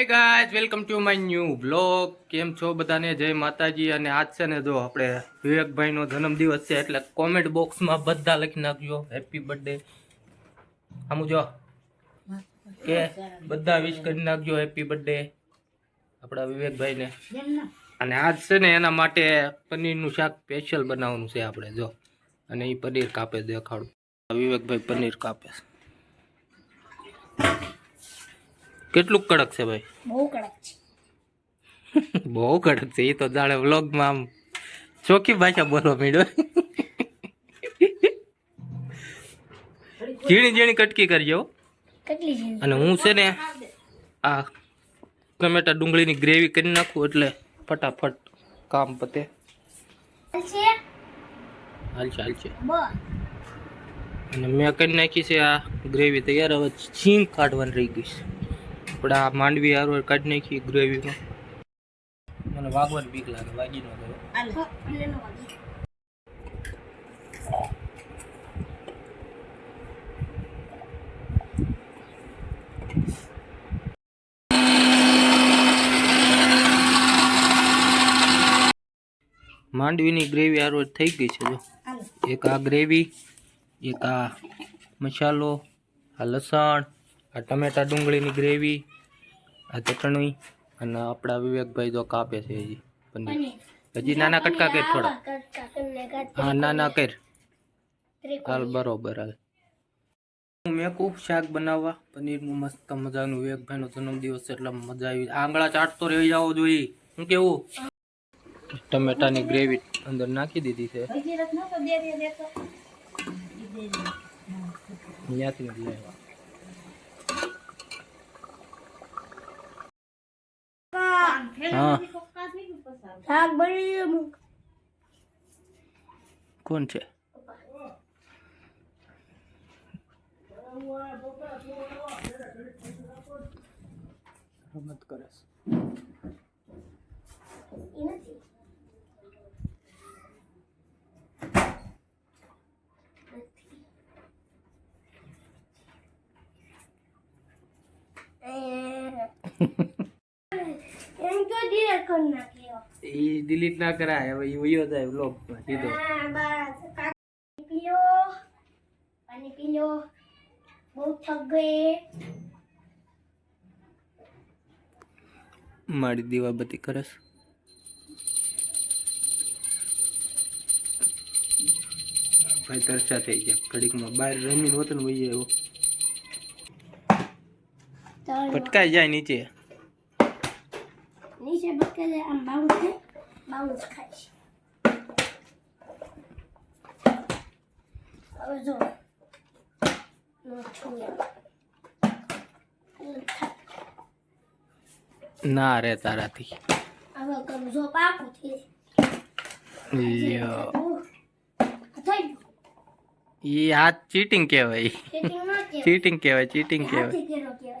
Hey guys welcome to my new blog કેમ છો બધાને? જય માતાજી અને આજ છે ને જો આપણે વિવેકભાઈનો જન્મદિવસ છે એટલે કોમેન્ટ બોક્સમાં બધા લખી નાખજો. હેપી બર્થડે આમ જો. કે બધા વિશ કરી નાખજો હેપી બર્થડે આપણા વિવેકભાઈને. અને આજ છે ને એના માટે પનીરનું શાક સ્પેશિયલ બનાવવાનું છે આપણે જો. અને એ પનીર કાપે દેખાડું. વિવેકભાઈ પનીર કાપે કેટલું કડક છે ભાઈ? બહુ કડક છે. બહુ કડક છે એ તો જાણે વ્લોગમાં આમ ચોખ્ખી ભાષા બોલવા મીડો ઝીણી ઝીણી કટકી કરજો અને હું છે ને આ ટમેટા ડુંગળીની ગ્રેવી કરી નાખું એટલે ફટાફટ કામ પતે. હાલશે હાલશે અને મેં કરી નાખી છે આ ગ્રેવી તૈયાર હવે છીંક કાઢવાની રહી ગઈ છે. આપણે આ માંડવી હારો કાઢી નાખી ગ્રેવીમાં મને વાગવાની બીક લાગે વાગી ન ગયો. માંડવીની ગ્રેવી આરો થઈ ગઈ છે જો. એક આ ગ્રેવી એક આ મસાલો આ લસણ આ ટમેટા ડુંગળીની ગ્રેવી આ ચટણી અને આપણા વિવેકભાઈ જો કાપે છે હજી પનીર. હજી નાના કટકા કર થોડા. હા નાના કર. હાલ બરોબર હાલ. હું મેકું શાક બનાવવા. પનીરનું મસ્ત મજાનું. વિવેકભાઈનો જન્મદિવસ છે એટલે મજા આવી. આંગળા ચાટતો રહી જવો જોઈએ શું કેવું? ટમેટાની ગ્રેવી અંદર નાખી દીધી છે. અહીંયાથી લેવા હા શાક બની ગયું. કોણ છે? રમત કરે છે એ ડિલીટ ના કરાય. હવે એ વયો જાય બ્લોગમાં સીધો. હા, બસ. પાણી પી પાણી પી બહુ થક ગઈ મારી દીવાબત્તી કરે છે. ભાઈ તરસા થઈ ગયા. ઘડીકમાં બહાર રમીને હોતો ને વહી આવ્યો. પટકાઈ જાય નીચે. નીચે બકે છે આમ બાઉન્સ છે બાઉન્સ ખાય છે હવે જો નો છુયા ના રે તારાથી હવે કરું જો પાકું થઈ લ્યો ઉહ, આ થઈ ગયું એ આ ચીટિંગ કહેવાય ચીટિંગ ન કહેવાય ચીટિંગ કહેવાય